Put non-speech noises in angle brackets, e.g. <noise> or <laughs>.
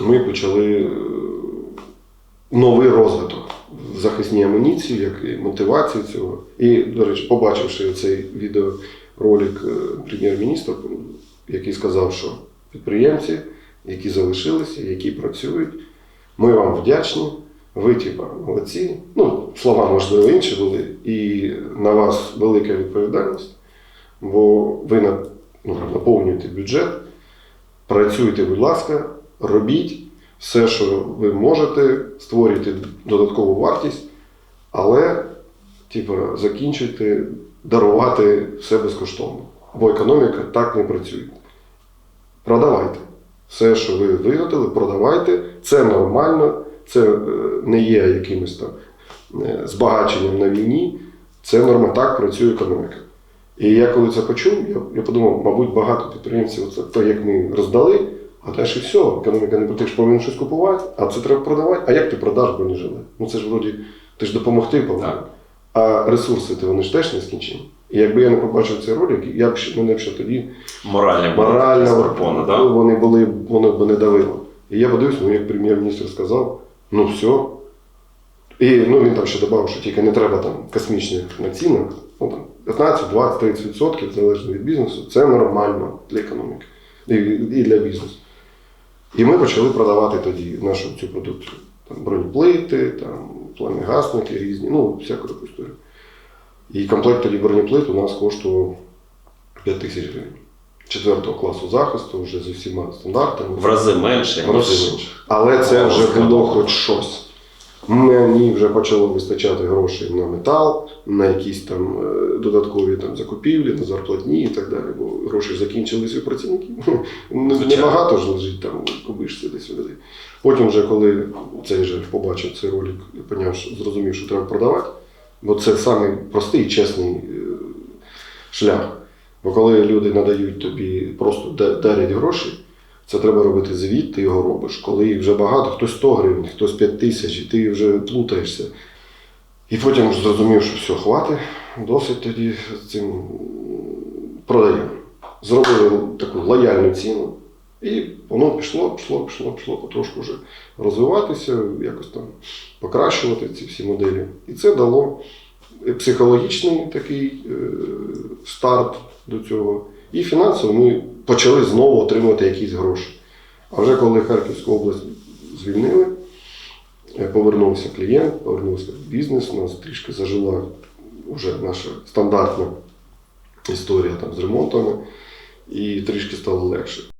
ми почали е, новий розвиток в захисній амуніції, як і мотивацію цього. І, до речі, побачивши цей відеоролик е, прем'єр-міністра, який сказав, що підприємці, які залишилися, які працюють, ми вам вдячні. Ви, типа, молодці. Ну, слова, можливо, інші були, і на вас велика відповідальність, бо ви ну, наповнюєте бюджет, працюйте, будь ласка, робіть все, що ви можете, створюйте додаткову вартість, але, типа, закінчуйте дарувати все безкоштовно. Бо економіка так не працює. Продавайте. Все, що ви виготовили, продавайте. Це нормально, це е, не є якимось там е, збагаченням на війні. Це норма, так працює економіка. І я коли це почув, я подумав, мабуть, багато підприємців, це то, як ми роздали, а далі все, економіка не про ти ж повинен щось купувати, а це треба продавати. А як ти продаш бронежилет? Ну це ж вроді, ти ж допомогти повинен. Так. А ресурси то вони ж теж не скінчені. І якби я не побачив цей ролик, я б ще мене б ще тоді Моральні морально скорпони, да? вони були, воно б не давило. І я подивився, ну як прем'єр-міністр сказав, ну все. І ну, він там ще додав, що тільки не треба там космічних націнок, ну там 15, 20, 30 відсотків, залежно від бізнесу, це нормально для економіки і, і для бізнесу. І ми почали продавати тоді нашу цю продукцію. Там бронеплити, там пламігасники різні, ну, всяку таку історію. І комплект тоді бронеплит у нас коштував 5 тисяч гривень. Четвертого класу захисту, вже зі всіма стандартами. В рази менше, В рази менше. Але це вже було хоч щось. Мені вже почало вистачати грошей на метал, на якісь там е, додаткові там, закупівлі, на зарплатні і так далі, бо гроші закінчилися у працівників. <laughs> Небагато ж лежить там у кубишці десь сюди. Потім, вже, коли цей же побачив цей ролик поняв, що зрозумів, що треба продавати, бо це самий простий і чесний е, шлях. Бо коли люди надають тобі, просто дарять гроші, це треба робити звіт, ти його робиш. Коли їх вже багато, хтось 100 гривень, хтось 5 тисяч, і ти вже плутаєшся. І потім ж зрозумів, що все, хватить, досить тоді цим продаємо. Зробили таку лояльну ціну. І воно пішло, пішло, пішло, пішло потрошку вже розвиватися, якось там покращувати ці всі моделі. І це дало психологічний такий е, старт до цього. І фінансово ми почали знову отримувати якісь гроші. А вже коли Харківську область звільнили, е, повернувся клієнт, повернувся бізнес, у нас трішки зажила вже наша стандартна історія там, з ремонтами, і трішки стало легше.